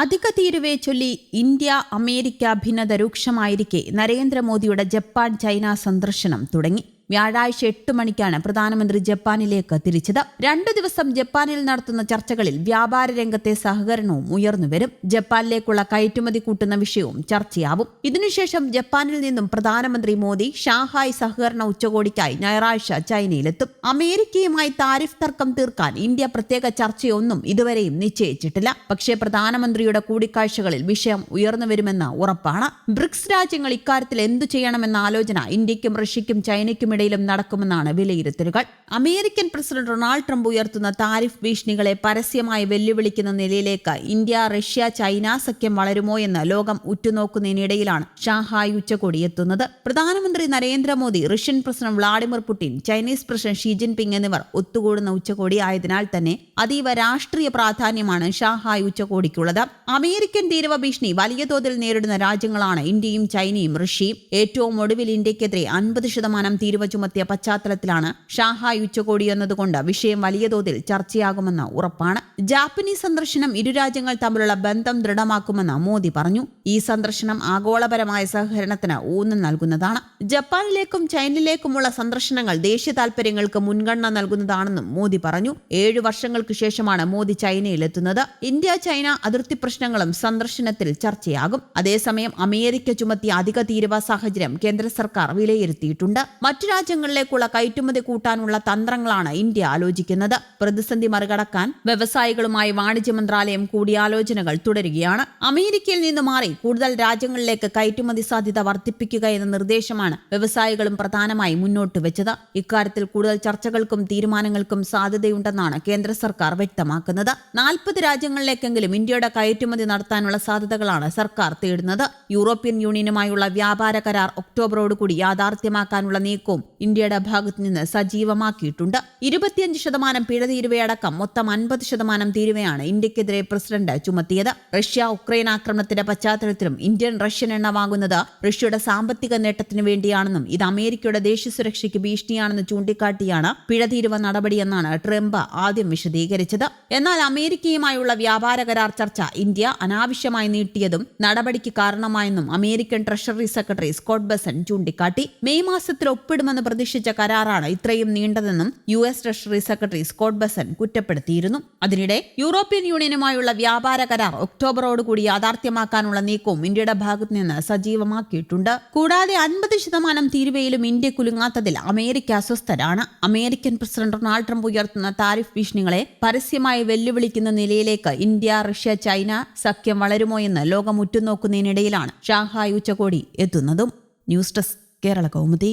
അധിക തീരുവയെ ചൊല്ലി India America ഭിന്നത രൂക്ഷമായിരിക്കെ. നരേന്ദ്രമോദിയുടെ ജപ്പാൻ ചൈന സന്ദർശനം തുടങ്ങി. വ്യാഴാഴ്ച എട്ട് മണിക്കാണ് പ്രധാനമന്ത്രി ജപ്പാനിലേക്ക് തിരിച്ചത്. രണ്ടു ദിവസം ജപ്പാനിൽ നടത്തുന്ന ചർച്ചകളിൽ വ്യാപാര രംഗത്തെ സഹകരണവും ഉയർന്നുവരും ജപ്പാനിലേക്കുള്ള കയറ്റുമതി കൂട്ടുന്ന വിഷയവും ചർച്ചയാവും. ഇതിനുശേഷം ജപ്പാനിൽ നിന്നും പ്രധാനമന്ത്രി മോദി ഷാങ്ഹായ് സഹകരണ ഉച്ചകോടിക്കായി ഞായറാഴ്ച ചൈനയിലെത്തും. അമേരിക്കയുമായി താരിഫ് തർക്കം തീർക്കാൻ ഇന്ത്യ പ്രത്യേക ചർച്ചയൊന്നും ഇതുവരെയും നിശ്ചയിച്ചിട്ടില്ല. പക്ഷേ പ്രധാനമന്ത്രിയുടെ കൂടിക്കാഴ്ചകളിൽ വിഷയം ഉയർന്നുവരുമെന്ന് ഉറപ്പാണ്. ബ്രിക്സ് രാജ്യങ്ങൾ ഇക്കാര്യത്തിൽ എന്തു ചെയ്യണമെന്ന ആലോചന ഇന്ത്യക്കും റഷ്യയ്ക്കും ചൈനയ്ക്കും ഇടയിലും നടക്കുമെന്നാണ് വിലയിരുത്തലുകൾ. അമേരിക്കൻ പ്രസിഡന്റ് ഡൊണാൾഡ് ട്രംപ് ഉയർത്തുന്ന താരിഫ് ഭീഷണികളെ പരസ്യമായി വെല്ലുവിളിക്കുന്ന നിലയിലേക്ക് ഇന്ത്യ റഷ്യ ചൈന സഖ്യം വളരുമോ എന്ന് ലോകം ഉറ്റുനോക്കുന്നതിനിടയിലാണ് ഷാഹായ് ഉച്ചകോടി എത്തുന്നത്. പ്രധാനമന്ത്രി Narendra Modi Russian president Vladimir Putin Chinese president Xi Jinping എന്നിവർ ഒത്തുകൂടുന്ന ഉച്ചകോടി ആയതിനാൽ തന്നെ അതീവ രാഷ്ട്രീയ പ്രാധാന്യമാണ് ഷാഹായ് ഉച്ചകോടിക്കുള്ളത്. അമേരിക്കൻ തീരവ ഭീഷണി വലിയ തോതിൽ നേരിടുന്ന രാജ്യങ്ങളാണ് ഇന്ത്യയും ചൈനയും റഷ്യയും. ഏറ്റവും ഒടുവിൽ ഇന്ത്യക്കെതിരെ അൻപത് ശതമാനം തീരുവ ചുമത്തിയ പശ്ചാത്തലത്തിലാണ് ഷാഹായ് ഉച്ചകോടി എന്നതുകൊണ്ട് വിഷയം വലിയ തോതിൽ ചർച്ചയാകുമെന്ന് ഉറപ്പാണ്. ജാപ്പനീസ് സന്ദർശനം ഇരു രാജ്യങ്ങൾ തമ്മിലുള്ള ബന്ധം ദൃഢമാക്കുമെന്ന് മോദി പറഞ്ഞു. ഈ സന്ദർശനം ആഗോളപരമായ സഹകരണത്തിന് ഊന്നൽ നൽകുന്നതാണ്. ജപ്പാനിലേക്കും ചൈനയിലേക്കുമുള്ള സന്ദർശനങ്ങൾ ദേശീയ താൽപര്യങ്ങൾക്ക് മുൻഗണന നൽകുന്നതാണെന്നും മോദി പറഞ്ഞു. ഏഴു വർഷങ്ങൾക്ക് ശേഷമാണ് മോദി ചൈനയിലെത്തുന്നത്. ഇന്ത്യ ചൈന അതിർത്തി പ്രശ്നങ്ങളും സന്ദർശനത്തിൽ ചർച്ചയാകും. അതേസമയം അമേരിക്ക ചുമത്തിയ അധിക തീരുവ സാഹചര്യം കേന്ദ്ര സർക്കാർ വിലയിരുത്തിയിട്ടുണ്ട്. മറ്റു രാജ്യങ്ങളിലേക്കുള്ള കയറ്റുമതി കൂട്ടാനുള്ള തന്ത്രങ്ങളാണ് ഇന്ത്യ ആലോചിക്കുന്നത്. പ്രതിസന്ധി മറികടക്കാൻ വ്യവസായികളുമായി വാണിജ്യ മന്ത്രാലയം കൂടിയാലോചനകൾ തുടരുകയാണ്. അമേരിക്കയിൽ നിന്ന് മാറി കൂടുതൽ രാജ്യങ്ങളിലേക്ക് കയറ്റുമതി സാധ്യത വർദ്ധിപ്പിക്കുക എന്ന നിർദ്ദേശമാണ് വ്യവസായികളും പ്രധാനമായി മുന്നോട്ട് വെച്ചത്. ഇക്കാര്യത്തിൽ കൂടുതൽ ചർച്ചകൾക്കും തീരുമാനങ്ങൾക്കും സാധ്യതയുണ്ടെന്നാണ് കേന്ദ്ര സർക്കാർ വ്യക്തമാക്കുന്നത്. നാൽപ്പത് രാജ്യങ്ങളിലേക്കെങ്കിലും ഇന്ത്യയുടെ കയറ്റുമതി നടത്താനുള്ള സാധ്യതകളാണ് സർക്കാർ തേടുന്നത്. യൂറോപ്യൻ യൂണിയനുമായുള്ള വ്യാപാര കരാർ ഒക്ടോബറോടുകൂടി യാഥാർത്ഥ്യമാക്കാനുള്ള നീക്കവും ഇന്ത്യയുടെ ഭാഗത്തു നിന്ന് സജീവമാക്കിയിട്ടുണ്ട്. ഇരുപത്തിയഞ്ച് ശതമാനം പിഴ തീരുവയടക്കം മൊത്തം അൻപത് ശതമാനം തീരുവയാണ് ഇന്ത്യക്കെതിരെ പ്രസിഡന്റ് ചുമത്തിയത്. റഷ്യ ഉക്രൈൻ ആക്രമണത്തിന്റെ പശ്ചാത്തലത്തിലും ഇന്ത്യൻ റഷ്യൻ എണ്ണ വാങ്ങുന്നത് റഷ്യയുടെ സാമ്പത്തിക നേട്ടത്തിനു വേണ്ടിയാണെന്നും ഇത് അമേരിക്കയുടെ ദേശീയ സുരക്ഷയ്ക്ക് ഭീഷണിയാണെന്ന് ചൂണ്ടിക്കാട്ടിയാണ് പിഴ തീരുവ നടപടിയെന്നാണ് ട്രംപ് ആദ്യം വിശദീകരിച്ചത്. എന്നാൽ അമേരിക്കയുമായുള്ള വ്യാപാര കരാർ ചർച്ച ഇന്ത്യ അനാവശ്യമായി നീട്ടിയതും നടപടിക്ക് കാരണമായെന്നും American treasury secretary Scott Bessent ചൂണ്ടിക്കാട്ടി. മെയ് മാസത്തിൽ ഒപ്പിടുമെന്ന് പ്രതീക്ഷിച്ച കരാറാണ് ഇത്രയും നീണ്ടതെന്നും U S treasury secretary Scott Bessent കുറ്റപ്പെടുത്തിയിരുന്നു. അതിനിടെ യൂറോപ്യൻ യൂണിയനുമായുള്ള വ്യാപാര കരാർ ഒക്ടോബറോടുകൂടി യാഥാർത്ഥ്യമാക്കാനുള്ള നീക്കവും ഇന്ത്യയുടെ ഭാഗത്തു നിന്ന് സജീവമാക്കിയിട്ടുണ്ട്. കൂടാതെ അൻപത് ശതമാനം തീരുവയിലും ഇന്ത്യ കുലുങ്ങാത്തതിൽ അമേരിക്ക അസ്വസ്ഥരാണ്. അമേരിക്കൻ പ്രസിഡന്റ് ഡൊണാൾഡ് ട്രംപ് ഉയർത്തുന്ന താരിഫ് ഭീഷണികളെ പരസ്യമായി വെല്ലുവിളിക്കുന്ന നിലയിലേക്ക് ഇന്ത്യ റഷ്യ ചൈന സഖ്യം വളരുമോ എന്ന് ലോകം ഉറ്റുനോക്കുന്നതിനിടയിലാണ് ഷാങ്ഹായ് ഉച്ചകോടി എത്തുന്നതും. News desk Kerala Kaumudi.